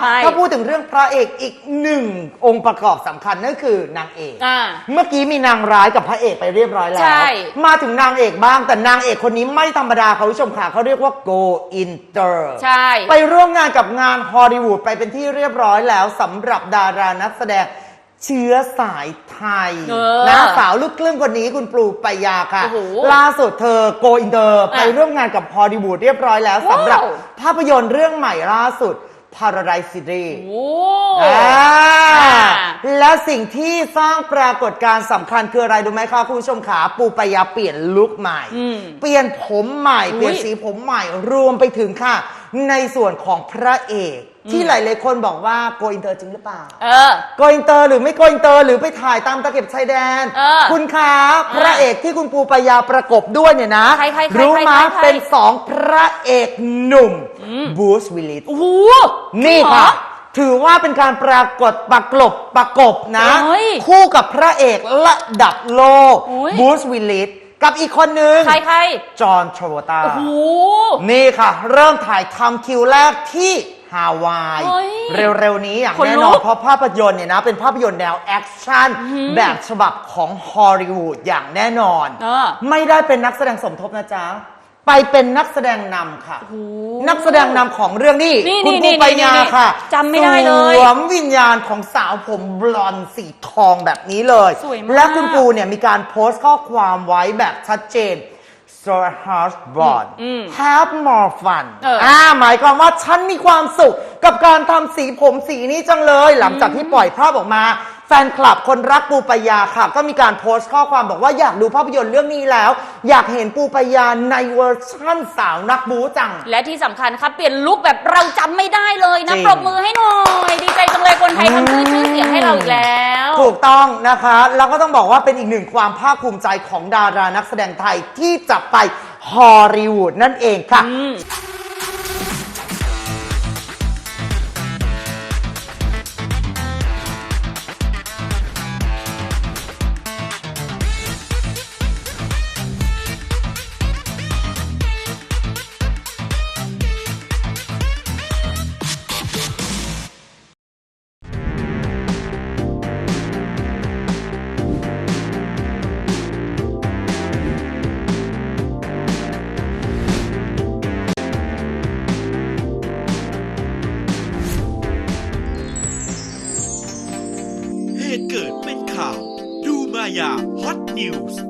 ใช่ถ้าพูดถึงเรื่องพระเอกอีกหนึ่งองค์ประกอบสำคัญนั่นคือนางเอก อ่าเมื่อกี้มีนางร้ายกับพระเอกไปเรียบร้อยแล้ว ใช่ มาถึงนางเอกบ้างแต่นางเอกคนนี้ไม่ธรรมดาค่ะคุณผู้ชมค่ะเขาเรียกว่า go inter ใช่ ไปร่วมงานกับงานฮอลลีวูดไปเป็นที่เรียบร้อยแล้วสำหรับดารานักแสดงเชื้อสายไทยเออนะสาวลูกครึ่งคนนี้คุณปลูปายาค่ะ โอ้โหล่าสุดเธอโกอินเตอร์ ไปอะร่วมงานกับฮอลลีวูดเรียบร้อยแล้วว้าว สำหรับภาพยนตร์เรื่องใหม่ล่าสุด Paradise City โอ้อ่าอ่าและสิ่งที่สร้างปรากฏการณ์สำคัญคืออะไรรู้ไหมคะคุณผู้ชมขาปูปายาเปลี่ยนลุคใหม่ อืม เปลี่ยนผมใหม่อุ๊ยเปลี่ยนสีผมใหม่ รวมไปถึงค่ะ ในส่วนของพระเอก ที่หลายๆคนบอกว่าโกอินเตอร์จริงหรือเปล่าเออ โกอินเตอร์หรือไม่โกอินเตอร์หรือไปถ่ายตามตะเข็บชายแดน เออคุณคะพระเอกที่คุณปูปายาประกบด้วยเนี่ยนะ ใครใครใครรู้ใครไหมใครใคร เป็นสองพระเอกหนุ่มบูสวิลลิสโอ้โห นี่จริงเหรอค่ะถือว่าเป็นการปรากฏประกบประกบนะ เฮ้ยคู่กับพระเอกระดับโลก อุ๊ยบูสวิลลิส กับอีกคนนึงใครใครจอห์นทราวตา โอ้โห นี่ค่ะ เริ่มถ่ายทำคิวแรกที่ฮาวาย เฮ้ยเร็วๆนี้อย่างขนลุกแน่นอนเพราะภาพยนตร์เนี่ยนะ เป็นภาพยนตร์แนวแอคชั่น แบบฉบับของฮอลลีวูดอย่างแน่นอน เออ ไม่ได้เป็นนักแสดงสมทบนะจ๊ะ ไปเป็นนักแสดงนำค่ะนักแสดงนำของเรื่องนี้นี่คุณนี่ปูปายานี่นี่ค่ะจำไม่ได้เลยสวมวิญญาณของสาวผมบลอนด์สีทองแบบนี้เลย สวยมาก และคุณปูเนี่ยมีการโพสต์ข้อความไว้แบบชัดเจน so hard born อืม have more fun เอออ่่าหมายความว่าฉันมีความสุขกับการทำสีผมสีนี้จังเลย หลังจากที่ปล่อยภาพออกมา แฟนคลับคนรักปูปายาค่ะ ก็มีการโพสต์ข้อความบอกว่าอยากดูภาพยนตร์เรื่องนี้แล้ว อยากเห็นปูปายาในเวอร์ชั่นสาวนักบูจัง และที่สำคัญครับเปลี่ยนลุคแบบเราจำไม่ได้เลยนะจริง ปรบมือให้หน่อย ดีใจจังเลยคนไทยทำชื่อชื่อเสียงให้เราอีกแล้ว ถูกต้องนะคะ แล้วก็ต้องบอกว่าเป็นอีกหนึ่งความภาคภูมิใจของดารานักแสดงไทยที่จะไปฮอลลีวูดนั่นเองค่ะ เหตุเกิดเป็นข่าว ดูมายาฮอตนิวส์